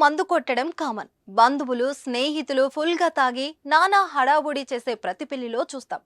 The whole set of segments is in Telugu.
మందు కొట్టడం కామన్ బంధువులు స్నేహితులు ఫుల్గా తాగి నానా హడావుడి చేసే ప్రతి పెళ్ళిలో చూస్తాం.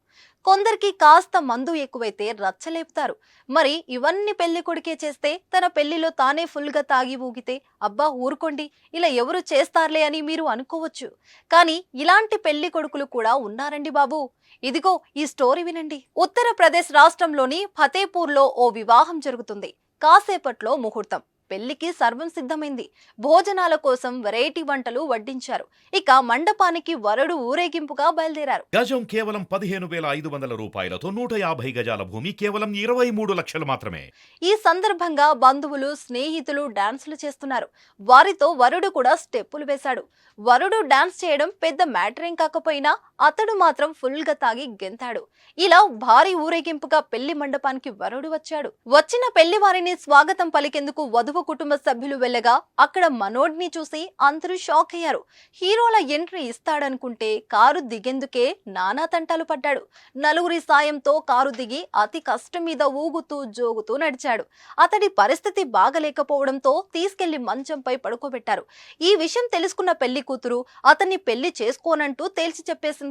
కొందరికి కాస్త మందు ఎక్కువైతే రచ్చలేపుతారు. మరి ఇవన్నీ పెళ్ళి కొడుకే చేస్తే తన పెళ్ళిలో తానే ఫుల్గా తాగి ఊగితే అబ్బా ఊరుకోండి ఇలా ఎవరు చేస్తారులే అని మీరు అనుకోవచ్చు. కానీ ఇలాంటి పెళ్ళి కొడుకులు కూడా ఉన్నారండి బాబు. ఇదిగో ఈ స్టోరీ వినండి. ఉత్తరప్రదేశ్ రాష్ట్రంలోని ఫతేపూర్లో ఓ వివాహం జరుగుతుంది. కాసేపట్లో ముహూర్తం. పెళ్ళికి సర్వం సిద్ధమైంది. భోజనాల కోసం వెరైటీ వంటలు వడ్డించారు. ఇక మండపానికి వరుడు ఊరేగింపుగా బయలుదేరారు. గజం కేవలం పదిహేను వేల ఐదు వందల రూపాయలతో నూట యాభై గజాల భూమి కేవలం ఇరవై మూడు లక్షలు మాత్రమే. ఈ సందర్భంగా బంధువులు స్నేహితులు డాన్సులు చేస్తున్నారు. వారితో వరుడు కూడా స్టెప్పులు వేశాడు. వరుడు డాన్స్ చేయడం పెద్ద మ్యాటర్ కాకపోయినా అతడు మాత్రం ఫుల్గా తాగి గెంతాడు. ఇలా భారీ ఊరేగింపుగా పెళ్ళి మండపానికి వరుడు వచ్చాడు. వచ్చిన పెళ్ళి వారిని స్వాగతం పలికేందుకు వధువు కుటుంబ సభ్యులు వెళ్ళగా అక్కడ మనోడ్ని చూసి అందరూ షాక్ అయ్యారు. హీరోల ఎంట్రీ ఇస్తాడనుకుంటే కారు దిగేందుకే నానా తంటాలు పడ్డాడు. నలుగురి సాయంతో కారు దిగి అతి కష్టం మీద ఊగుతూ జోగుతూ నడిచాడు. అతడి పరిస్థితి బాగలేకపోవడంతో తీసుకెళ్ళి మంచంపై పడుకోబెట్టారు. ఈ విషయం తెలుసుకున్న పెళ్ళి కూతురు అతన్ని పెళ్ళి చేసుకోనంటూ తేల్చి చెప్పేసింది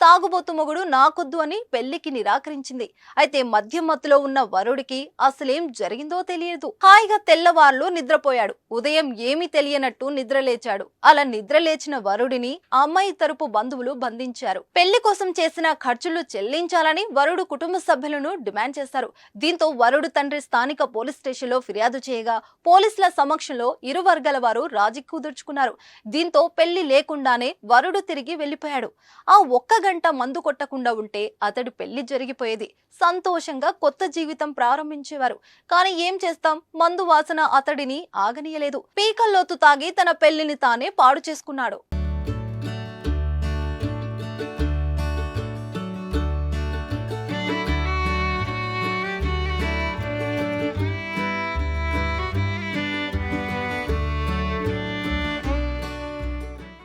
తాగుబోతు మొగుడు నాకొద్దు అని పెళ్ళికి నిరాకరించింది. అయితే మద్యం మత్తులో ఉన్న వరుడికి అసలేం జరిగిందో తెలియదు. హాయిగా తెల్లవార్లు నిద్రపోయాడు. ఉదయం ఏమీ తెలియనట్టు నిద్రలేచాడు. అలా నిద్రలేచిన వరుడిని అమ్మాయి తరపు బంధువులు బంధించారు. పెళ్ళి కోసం చేసిన ఖర్చులు చెల్లించాలని వరుడు కుటుంబ సభ్యులను డిమాండ్ చేశారు. దీంతో వరుడు తండ్రి స్థానిక పోలీస్ స్టేషన్లో ఫిర్యాదు చేయగా పోలీసుల సమక్షంలో ఇరు వర్గాల వారు రాజీ కుదుర్చుకున్నారు. దీంతో పెళ్ళి లేకుండానే వరుడు తిరిగి వెళ్ళిపోయాడు ఆ ఒక్క గంట మందు కొట్టకుండా ఉంటే అతడు పెళ్ళి జరిగిపోయేది. సంతోషంగా కొత్త జీవితం ప్రారంభించేవారు. కానీ ఏం చేస్తాం? మందు వాసన అతడిని ఆగనీయలేదు. పీకల్లోతు తాగి తన పెళ్ళిని తానే పాడు చేసుకున్నాడు.